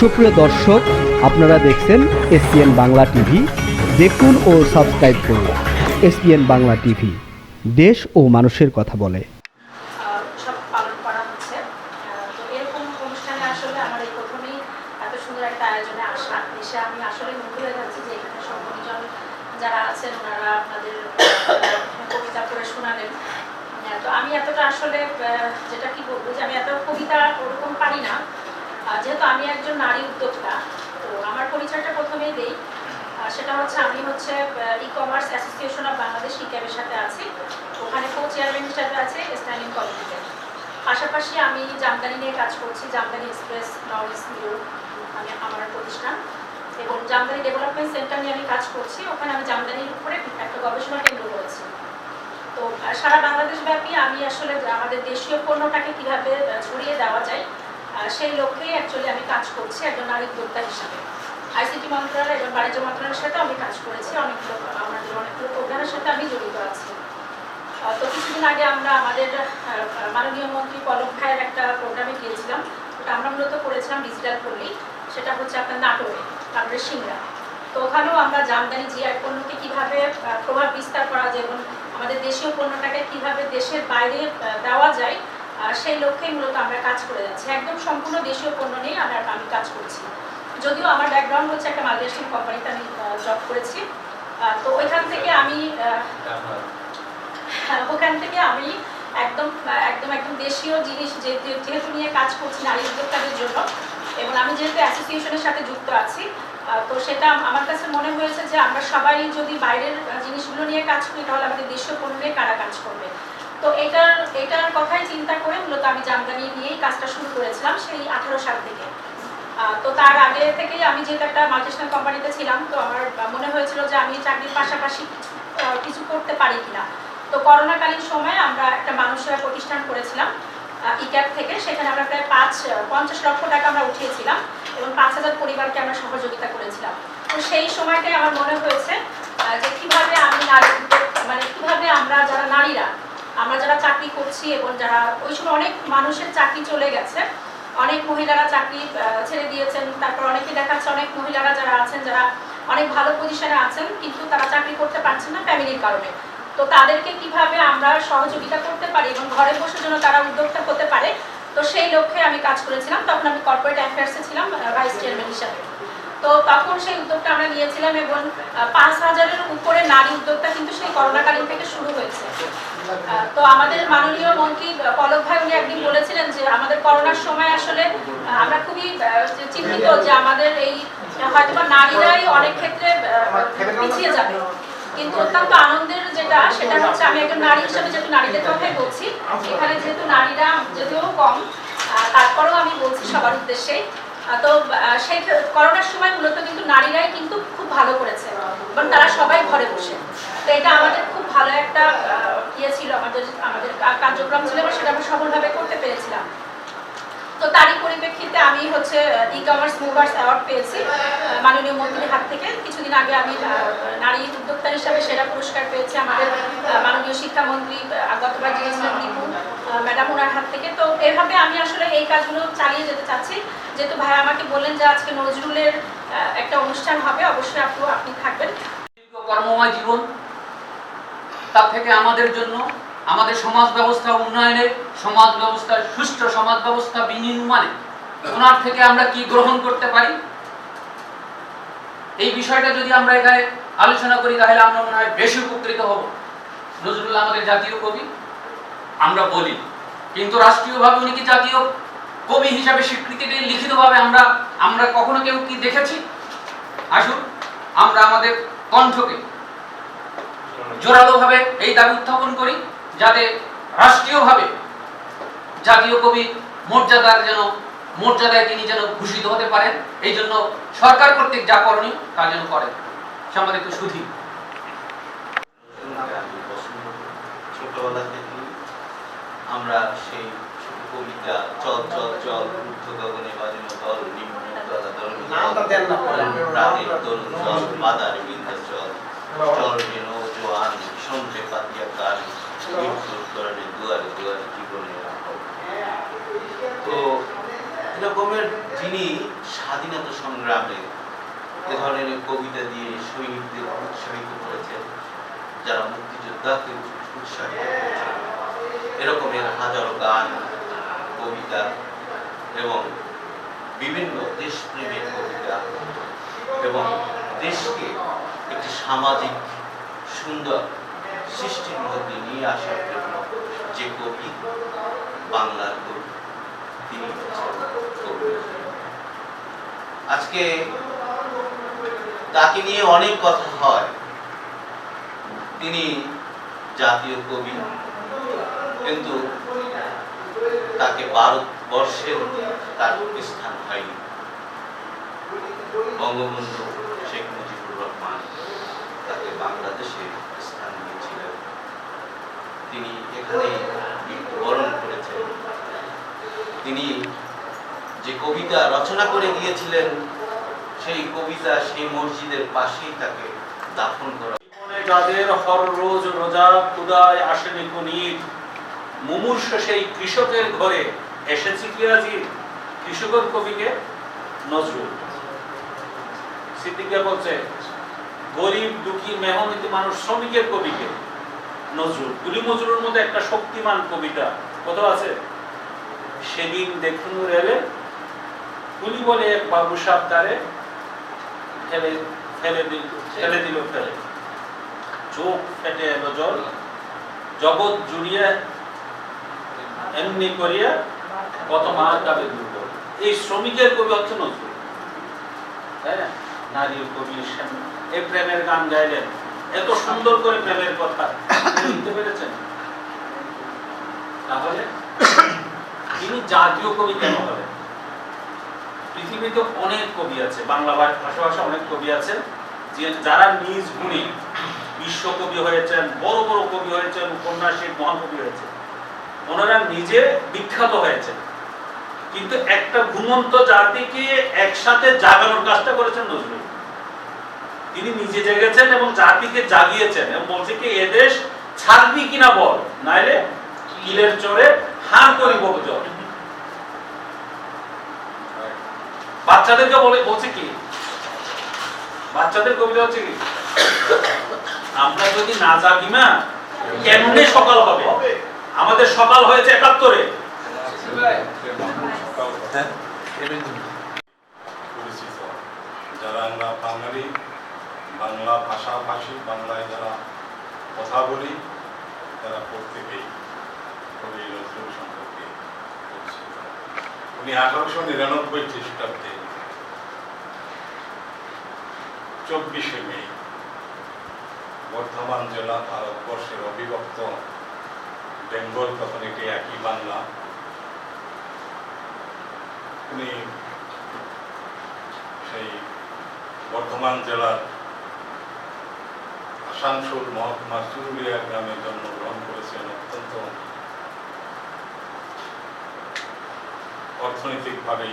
সুপ্রিয় দর্শক, আপনারা দেখছেন এসপিএন বাংলা টিভি। দেখুন ও সাবস্ক্রাইব করুন এসপিএন বাংলা টিভি। দেশ ও মানুষের কথা বলে। আমি এতটা আসলে যেটা কি বলব যে আমি এত কবিতা ওরকম পারি না। যেহেতু আমি একজন নারী উদ্যোক্তা, তো আমার পরিচয়টা প্রথমেই দেই। সেটা হচ্ছে আমি হচ্ছে E commerce association of Bangladesh ইক্যাবের সাথে আছি। ওখানে কো চেয়ারম্যান হিসাবে আছে স্ট্যান্ডিং কমিটিতে পাশাপাশি আমি জামদানি নিয়ে কাজ করছি, জামদানি এক্সপ্রেস নরিস মিউ আমি আমার প্রতিষ্ঠান। এবং জামদানি ডেভেলপমেন্ট সেন্টার নিয়ে আমি কাজ করছি। ওখানে আমি জামদানির উপরে একটা গবেষণা কেন্দ্র করেছি তো সারা বাংলাদেশ ব্যাপী আমি আসলে আমাদের দেশীয় পণ্যটাকে কীভাবে ছড়িয়ে দেওয়া যায় সেই লক্ষ্যেই অ্যাকচুয়ালি আমি কাজ করছি একজন নারী উদ্যোক্তা হিসাবে। আইসিটি মন্ত্রণালয় এবং বাণিজ্য মন্ত্রণালয়ের সাথে আমি কাজ করেছি অনেকগুলো আমাদের অনেকগুলো প্রোগ্রামের সাথে আমি জড়িত আছি। তো কিছুদিন আগে আমরা আমাদের মাননীয় মন্ত্রী পলক ভাইয়ের একটা প্রোগ্রামে গিয়েছিলাম। ওটা আমরা মূলত করেছিলাম ডিজিটাল পল্লী। সেটা হচ্ছে আপনার নাটোরে তারপরে সিংড়া। তো ওখানেও আমরা জামদানি জিআই পণ্যকে কীভাবে প্রভাব বিস্তার করা যায় এবং আমাদের দেশীয় পণ্যটাকে কীভাবে দেশের বাইরে দেওয়া যায় সেই লক্ষ্যেই মূলত আমরা কাজ করে যাচ্ছি। একদম সম্পূর্ণ দেশীয় পণ্য নিয়ে আমরা আমি কাজ করছি। যদিও আমার ব্যাকগ্রাউন্ড হচ্ছে একটা মাল্টিনেশনাল কোম্পানিতে আমি জব করেছি। তো ওইখান থেকে আমি হ্যাঁ, ওখান থেকে আমি একদম একদম একদম দেশীয় জিনিস যেহেতু নিয়ে কাজ করছি নারী উদ্যোক্তাদের জন্য এবং আমি যেহেতু অ্যাসোসিয়েশনের সাথে যুক্ত আছি তো সেটা আমার কাছে মনে হয়েছে যে আমরা সবাই যদি বাইরের জিনিসগুলো নিয়ে কাজ করি তাহলে আমাদের দেশীয় পণ্য নিয়ে কারা কাজ করবে। তো এটার এটার কথাই চিন্তা করে মূলত আমি জামদানি নিয়েই কাজটা শুরু করেছিলাম সেই আঠারো সাল থেকে। তো তার আগে থেকেই আমি যেহেতু একটা মাল্টিনেশনাল কোম্পানিতে ছিলাম, তো আমার মনে হয়েছিল যে আমি চাকরির পাশাপাশি কিছু করতে পারি কিনা। তো করোনাকালীন সময়ে আমরা একটা মানুষের প্রতিষ্ঠান করেছিলাম ইক্যাপ থেকে। সেখানে আমরা প্রায় পাঁচ, পঞ্চাশ লক্ষ টাকা আমরা উঠিয়েছিলাম এবং পাঁচ হাজার পরিবারকে আমরা সহযোগিতা করেছিলাম। তো সেই সময়টাই আমার মনে হয়েছে যে কীভাবে আমি নারী উদ্যোগ- মানে কীভাবে আমরা যারা নারীরা আমরা যারা চাকরি করছি এবং যারা ওই সময় অনেক মানুষের চাকরি চলে গেছে, অনেক মহিলারা চাকরি ছেড়ে দিয়েছেন, তারপর অনেকে দেখাচ্ছে অনেক মহিলারা যারা আছেন, যারা অনেক ভালো পজিশনে আছেন, কিন্তু তারা চাকরি করতে পারছেন না ফ্যামিলির কারণে। তো তাদেরকে কীভাবে আমরা সহযোগিতা করতে পারি এবং ঘরে বসে যেন তারা উদ্যোক্তা হতে পারে, তো সেই লক্ষ্যে আমি কাজ করেছিলাম। তখন আমি কর্পোরেট অ্যাফেয়ার্সে ছিলাম ভাইস চেয়ারম্যান হিসাবে। তো তখন সেই উদ্যোগটা আমরা নিয়েছিলাম এবং পাঁচ হাজারের উপরে নারী উদ্যোক্তা কিন্তু সেই করোনাকালীন থেকে শুরু হয়েছে। তো আমাদের মাননীয় মন্ত্রী পলক ভাই উনি একদিন বলেছিলেন যে আমাদের করোনার সময় আসলে আমরা খুবই চিন্তিত যে আমাদের এই হয়তো নারীরাই অনেক ক্ষেত্রে পিছিয়ে যাবে। কিন্তু অত্যন্ত আনন্দের যেটা, সেটা হচ্ছে আমি একজন নারী হিসেবে যেহেতু নারীদের কথাই বলছি, এখানে যেহেতু নারীরা যদিও কম তারপরেও আমি বলছি সবার উদ্দেশ্যে তো সেই করোনার সময় মূলত কিন্তু নারীরাই কিন্তু খুব ভালো করেছে। এবং তারা সবাই ঘরে বসে। তো এটা আমাদের খুব ভালো একটা ইয়ে ছিল, আমাদের আমাদের কার্যক্রম ছিল এবং সেটা আমরা সফলভাবে করতে পেরেছিলাম। তো তারই পরিপ্রেক্ষিতে আমি হচ্ছে ই কমার্স মুভার্স অ্যাওয়ার্ড পেয়েছি। মাননীয় মন্ত্রীর হাত থেকে। কিছুদিন আগে আমি নারী উদ্যোক্তা হিসাবে সেরা পুরস্কার পেয়েছি আমাদের মাননীয় শিক্ষামন্ত্রী গতবার যিনি ছিলেন ম্যাডাম ওনার হাত থেকে। তো এভাবে আমি আসলে এই কাজগুলো চালিয়ে যেতে চাচ্ছি। যেহেতু ভাই আমাকে বললেন যে আজকে নজরুলের একটা অনুষ্ঠান হবে, অবশ্যই আপনি আপনি থাকবেন। কর্মময় জীবন, তার থেকে আমাদের জন্য আমাদের সমাজ ব্যবস্থা উন্নয়নে, সমাজ ব্যবস্থার সুষ্ঠু সমাজ ব্যবস্থা বিনির্মাণে ওনার থেকে আমরা কি গ্রহণ করতে পারি? এই বিষয়টা যদি আমরা এখানে আলোচনা করি, তাহলে আমরা মনে হয় বেশি উপকৃত হব। নজরুল আমাদের জাতীয় কবি। আমরা বলি কিন্তু রাষ্ট্রীয়ভাবে উনি কি জাতীয় কবি হিসাবে স্বীকৃতি পেয়ে লিখিতভাবে আমরা আমরা কখনো কেউ কি দেখেছি? আসুন, আমরা আমাদের কণ্ঠকে জোরালোভাবে এই দাবি উত্থাপন করি, যাতে রাষ্ট্রীয়ভাবে জাতীয় কবি মর্যাদার যেন, মর্যাদায় তিনি যেন ভূষিত হতে পারেন, এই জন্য সরকার কর্তৃক যা করণীয় তা যেন করেন। সম্মানিত সুধী। ছোটবেলা থেকে আমরা সেই কবিতা চল চল চল ঊর্ধ্ব গগনে বাজনো দল তো এরকমের যিনি স্বাধীনতা সংগ্রামে এ ধরনের কবিতা দিয়ে সৈনিকদের উৎসাহিত করেছেন যারা মুক্তিযোদ্ধাকে উৎসাহিত করেছেন। এরকমের হাজারো গান, কবিতা এবং বিভিন্ন দেশপ্রেমের কবিতা এবং দেশকে একটি সামাজিক সুন্দর সৃষ্টির মধ্যে নিয়ে আসার জন্য যে কবি বাংলার কবি, তিনি। আজকে তাকে নিয়ে অনেক কথা হয় তিনি জাতীয় কবি কিন্তু তাকে ভারতবর্ষের তার স্থান হয়নি। বঙ্গবন্ধু শেখ মুজিবুর রহমান তাকে বাংলাদেশে স্থান দিয়েছিলেন। তিনি এখানেই মৃত্যুবরণ করেছেন। তিনি যে কবিতা রচনা করে গিয়েছিলেন সেই কবিতা সেই মসজিদের পাশেই তাকে দাফন করা। যাদের হর রোজ রোজা ক্ষুদায় আসেনি কুনির মুমূর্ষ সেই কৃষকের ঘরে এসেছি কি আজি কৃষকের কবিকে নজরুল। সিদ্দিকা বলছে, গরিব, দুঃখী, মেহনতি মানুষ শ্রমিকের কবিকে নজরুল। কুলি নজরুলের মধ্যে একটা শক্তিমান কবিতা কত আছে? সেদিন দেখুন রেলে, কুলি বলে এক বাবু সাপ তারে ফেলে ফেলে দিল ফেলে দিল ফেলে। চোখ ফেটে এলো জল, জগৎ জুড়িয়ে এমনি করিয়া কত কাবে দুর্বল এই শ্রমিকের কবি হচ্ছে নজরুল। তাই নারীর কবি প্রেমের গান গাইলেন। এত সুন্দর করে প্রেমের কথা। লিখতে পেরেছেন? তাহলে তিনি জাতীয় কবি কেন হলেন? পৃথিবীতে অনেক কবি আছে, বাংলা ভাষা অনেক কবি আছে, যে যারা নিজ গুণে বিশ্বকবি হয়েছেন, বড় বড় কবি হয়েছেন, উপন্যাসিক মহাকবি হয়েছেন। ওনারা নিজে বিখ্যাত হয়েছেন কিন্তু একটা ঘুমন্ত জাতিকে একসাথে জাগানোর কাজটা করেছেন নজরুল। তিনি নিজে জেগেছেন এবং জাতিকে জাগিয়েছেন এবং বলছে কি এদেশ ছাড়বি কিনা বল? নাইলে কিলের চড়ে হার করিব জল বাচ্চাদেরকে বলে বলছে কি, বাচ্চাদের কবিতা হচ্ছে কি, আমরা যদি না জাগি না, কেমনে সকাল হবে? আমাদের সকাল হয়েছে একাত্তরে। পরিচিত যারা আমরা বাঙালি, বাংলা ভাষাভাষী, বাংলায় যারা কথা বলি, তারা প্রত্যেকেই কবি নজরুল সম্পর্কে উনি আঠারোশো নিরানব্বই খ্রিস্টাব্দে চব্বিশে মে বর্ধমান জেলা ভারতবর্ষের অবিভক্ত বেঙ্গল, তখন এটি একই বাংলা। উনি সেই বর্ধমান জেলার আসানসোল মহকুমার চুরুলিয়া গ্রামে জন্মগ্রহণ করেছেন, অত্যন্ত অর্থনৈতিকভাবে